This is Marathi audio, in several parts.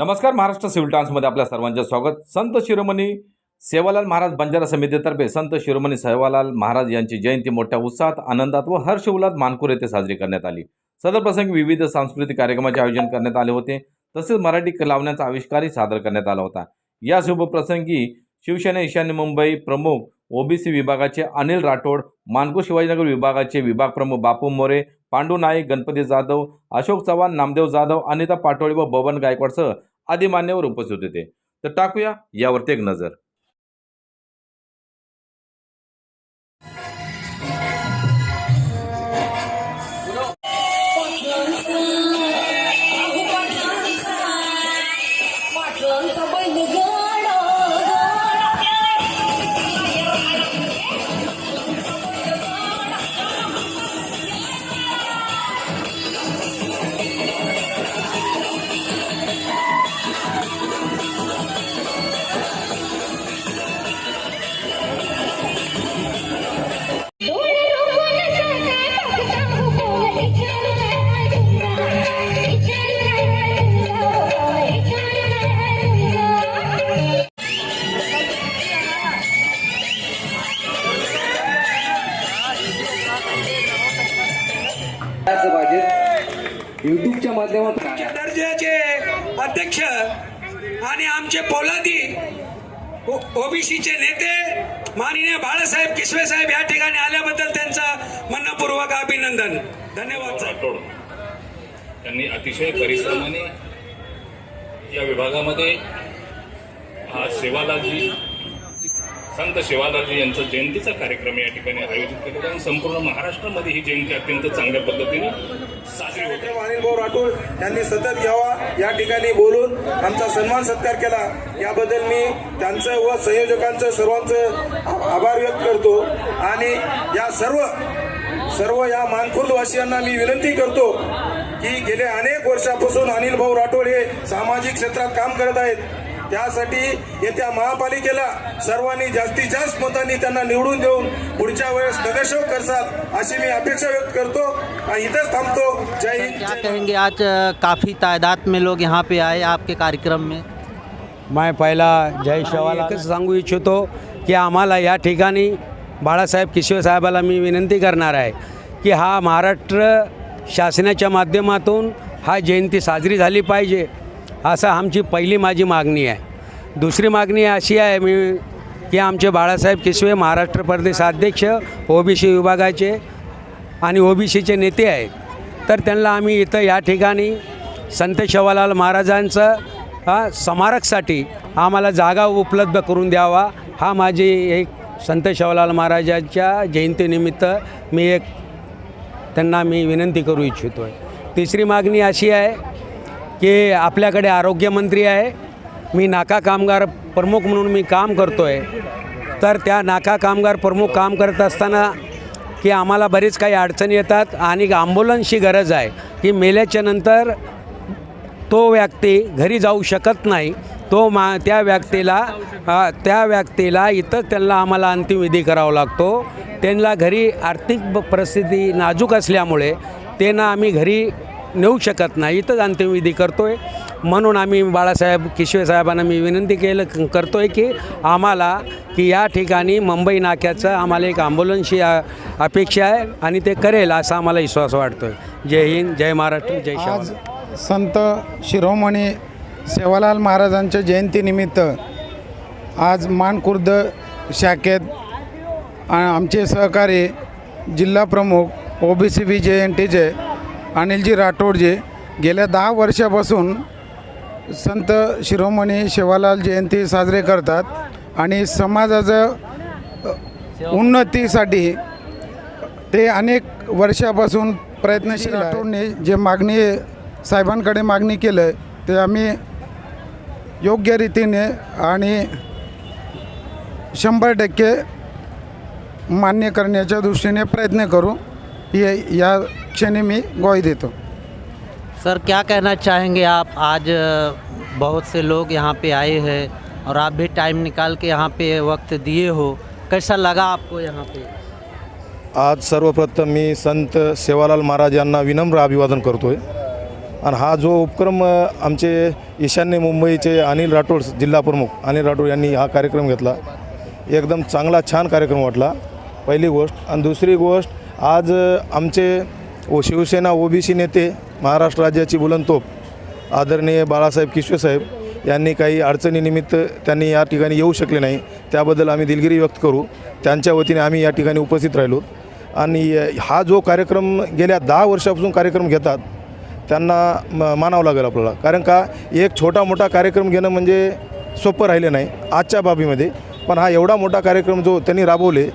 नमस्कार महाराष्ट्र सिव्हिल टाइम्समध्ये आपल्या सर्वांचे स्वागत. संत शिरोमणी सेवालाल महाराज बंजारा समितीतर्फे संत शिरोमणी सेवालाल महाराज यांची जयंती मोठ्या उत्साहात आनंदात व हर्ष उल्हास मानकुर येथे साजरी करण्यात आली. सदर प्रसंगी विविध सांस्कृतिक कार्यक्रमाचे आयोजन करण्यात आले होते. तसेच मराठी लावण्याचा आविष्कारही सादर करण्यात आला होता. या शुभप्रसंगी शिवसेना ईशान्य मुंबई प्रमुख ओबीसी विभागाचे अनिल राठोड मानकूर शिवाजीनगर विभागाचे विभाग प्रमुख बापू मोरे पांडू नाईक गणपती जाधव अशोक चव्हाण नामदेव जाधव अनिता पाटोळे व बबन गायकवाडसह आदी मान्यवर उपस्थित होते तर टाकूया यावरती एक नजर. युट्यूबच्या माध्यमातून दर्जाचे अध्यक्ष आणि आमचे पोलादी ओबीसीचे नेते माननीय बाळासाहेब किसवे साहेब या ठिकाणी आल्याबद्दल त्यांचं मनपूर्वक अभिनंदन. धन्यवाद राठोड यांनी अतिशय परिश्रमाने या विभागामध्ये हा सेवालालजी संत सेवालालजी यांचा जयंतीचा कार्यक्रम या ठिकाणी आयोजित केलेला आणि संपूर्ण महाराष्ट्रामध्ये ही जयंती अत्यंत चांगल्या पद्धतीने साजरी अनिल भाऊ राठोड यांनी सतत घ्यावा या ठिकाणी बोलून आमचा सन्मान सत्कार केला. याबद्दल मी त्यांचं व संयोजकांचं सर्वांचं आभार व्यक्त करतो. आणि या सर्व सर्व या मानखुर्दवासियांना मी विनंती करतो की गेल्या अनेक वर्षापासून अनिल भाऊ राठोड हे सामाजिक क्षेत्रात काम करत आहेत. त्यासाठी येत्या महापालिकेला सर्वांनी जास्तीत जास्त मतांनी त्यांना निवडून देऊन पुढच्या वेळेस नगरसेवक करसाल अशी मी अपेक्षा व्यक्त करतो आणि इथंच थांबतो. जय हिंद. क्या कहेंगे आज काफ़ी तादाद में लोग यहाँ पे आए आपके कार्यक्रम में। मैं पहिला जय शेवाला एकच सांगू इच्छितो की आम्हाला या ठिकाणी बाळासाहेब किशोर साहेबाला मी विनंती करणार आहे की हा महाराष्ट्र शासनाच्या माध्यमातून हा जयंती साजरी झाली पाहिजे. असं आमची पहिली माझी मागणी आहे. दुसरी मागणी अशी आहे मी की आमचे बाळासाहेब किसवे महाराष्ट्र प्रदेशाध्यक्ष ओबीसी विभागाचे आणि ओबीसीचे नेते आहेत. तर त्यांना आम्ही इथं या ठिकाणी संत शेवालाल महाराजांचं स्मारकसाठी आम्हाला जागा उपलब्ध करून द्यावा. हा माझी एक संत शेवालाल महाराजांच्या जयंतीनिमित्त मी एक त्यांना मी विनंती करू इच्छितो आहे तिसरी मागणी अशी आहे की आपल्याकडे आरोग्यमंत्री आहे. मी नाका कामगार प्रमुख म्हणून मी काम करतो आहे तर त्या नाका कामगार प्रमुख काम करत असताना की आम्हाला बरीच काही अडचणी येतात आणि आंबुलन्सची गरज आहे. की मेल्याच्या नंतर तो व्यक्ती घरी जाऊ शकत नाही. तो मा त्या व्यक्तीला त्या व्यक्तीला इथं त्यांना आम्हाला अंतिमविधी करावा लागतो. त्यांना घरी आर्थिक ब- परिस्थिती नाजूक असल्यामुळे त्यांना आम्ही घरी नेऊ शकत नाही. इथंच अंतिमविधी करतो आहे म्हणून आम्ही बाळासाहेब किशवे साहेबांना मी विनंती केलं करतो आहे की आम्हाला की या ठिकाणी मुंबई नाक्याचं आम्हाला एक अ- अपेक्षा आहे आणि ते करेल असा आम्हाला विश्वास वाटतो आहे जय हिंद जय महाराष्ट्र जय आज संत शिरोमणी सेवालाल महाराजांच्या जयंतीनिमित्त आज मानखुर्द शाखेत आमचे सहकारी जिल्हा प्रमुख ओ बी अनिलजी राठोड जे अनिलजी राठोडजी गेल्या दहा वर्षापासून संत शिरोमणी शेवालाल जयंती साजरे करतात आणि समाजाचं उन्नतीसाठी ते अनेक वर्षापासून प्रयत्नशील राठोडने जे मागणी साहेबांकडे मागणी केलं ते आम्ही योग्य रीतीने आणि शंभर टक्के मान्य करण्याच्या दृष्टीने प्रयत्न करू. या क्षणी मी ग्वाही देतो. सर क्या कहना चाहेंगे आप? आज बहुत से लोग यहाँ पे आए हैं और आप भी टाइम निकाल के यहाँ पे वक्त दिए हो। कैसा लगा आपको यहाँ पे? आज सर्वप्रथम मी संत सेवालाल महाराज यांना विनम्र अभिवादन करतो आहे आणि हा जो उपक्रम आमचे ईशान्य मुंबईचे अनिल राठोड जिल्हा प्रमुख अनिल राठोड यांनी हा कार्यक्रम घेतला. एकदम चांगला छान कार्यक्रम वाटला. पहिली गोष्ट. आणि दुसरी गोष्ट आज आमचे ओ शिवसेना ओबीसी नेते महाराष्ट्र राज्याची बुलंदतोप. आदरणीय बाळासाहेब किशोरसाहेब यांनी काही अडचणीनिमित्त त्यांनी या ठिकाणी येऊ शकले नाही. त्याबद्दल आम्ही दिलगिरी व्यक्त करू. त्यांच्या वतीने आम्ही या ठिकाणी उपस्थित राहिलो. आणि हा जो कार्यक्रम गेल्या दहा वर्षापासून कार्यक्रम घेतात त्यांना म मानावं लागेल आपल्याला. कारण का एक छोटा मोठा कार्यक्रम घेणं म्हणजे सोपं राहिलं नाही आजच्या बाबीमध्ये. पण हा एवढा मोठा कार्यक्रम जो त्यांनी राबवले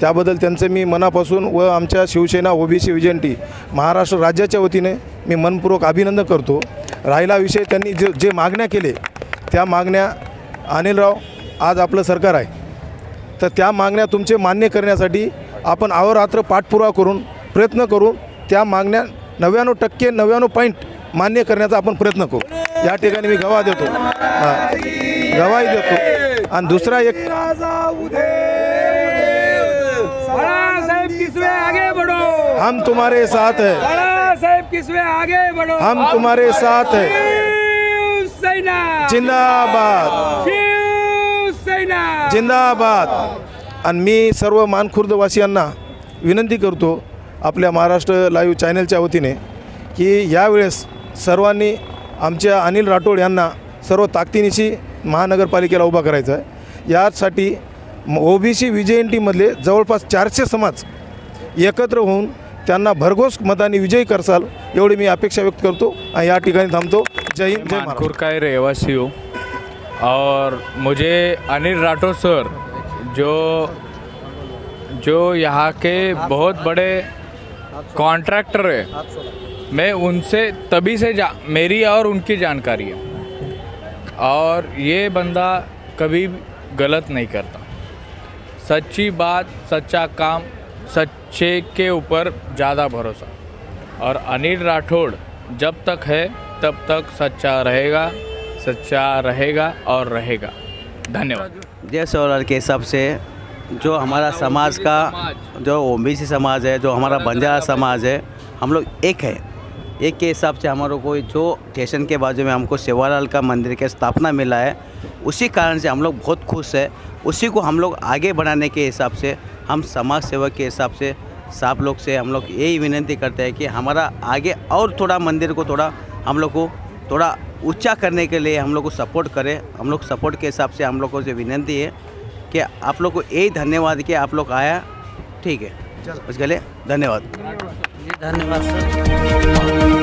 त्याबद्दल त्यांचं मी मनापासून व आमच्या शिवसेना ओबीसी विजयंती महाराष्ट्र राज्याच्या वतीने मी मनपूर्वक अभिनंदन करतो. राहिला विषय त्यांनी जे जे मागण्या केले त्या मागण्या अनिलराव आज आपलं सरकार आहे. तर त्या मागण्या तुमचे मान्य करण्यासाठी आपण अहोरात्र पाठपुरावा करून प्रयत्न करून त्या मागण्या नव्याण्णव टक्के नव्याण्णव पॉईंट मान्य करण्याचा आपण प्रयत्न करू. या ठिकाणी मी गवा देतो. गवाही देतो. आणि दुसरा एक किसवे आगे बढो। हम तुम्हारे साथ है। किसवे आगे बढो। हम तुम्हारे साथ है। जिंदाबाद। जिंदाबाद। आणि मी सर्व मानखुर्दवासियांना विनंती करतो आपल्या महाराष्ट्र लाईव्ह चॅनलच्या वतीने की यावेळेस सर्वांनी आमच्या अनिल राठोड यांना सर्व ताकदीनिशी महानगरपालिकेला उभा करायचा आहे. यासाठी ओबीसी विजयंतीमधले जवळपास चारशे समाज एकत्र होऊन त्यांना भरघोस मताने विजयी करसाल एवढी मी अपेक्षा व्यक्त करतो आणि या ठिकाणी थांबतो. जय हिंद जय महाराष्ट्र. मानपुर का ही रहवासी हूँ? और मुझे अनिल राठौर सर जो जो यहाँ के बहुत बड़े कॉन्ट्रैक्टर है मैं उनसे तभी से जा मेरी और उनकी जानकारी है। और ये बंदा कभी गलत नहीं करता। सच्ची बात, सच्चा काम, सच्चे के ऊपर ज़्यादा भरोसा। और अनिल राठौड़, जब तक है, तब तक सच्चा रहेगा सच्चा रहेगा और रहेगा। धन्यवाद। जय सोलार के हिसाब से जो हमारा समाज का, जो ओबीसी समाज है, जो हमारा बंजारा समाज है, हम लोग एक है। एक के हिसाब से हमारे को जो स्टेशन के बाजू में हमको सेवालाल का मंदिर के स्थापना मिला है उसी कारण से हम लोग बहुत खुश है। उसी को हम लोग आगे बढ़ाने के हिसाब से हम समाज सेवक के हिसाब से साफ़ लोग से हम लोग यही विनती करते हैं कि हमारा आगे और थोड़ा मंदिर को थोड़ा हम लोग को थोड़ा ऊँचा करने के लिए हम लोग को सपोर्ट करें। हम लोग सपोर्ट के हिसाब से हम लोग को जो विनती है कि आप लोग को यही धन्यवाद कि आप लोग आया। ठीक है उसके लिए धन्यवाद। धन्यवाद सर.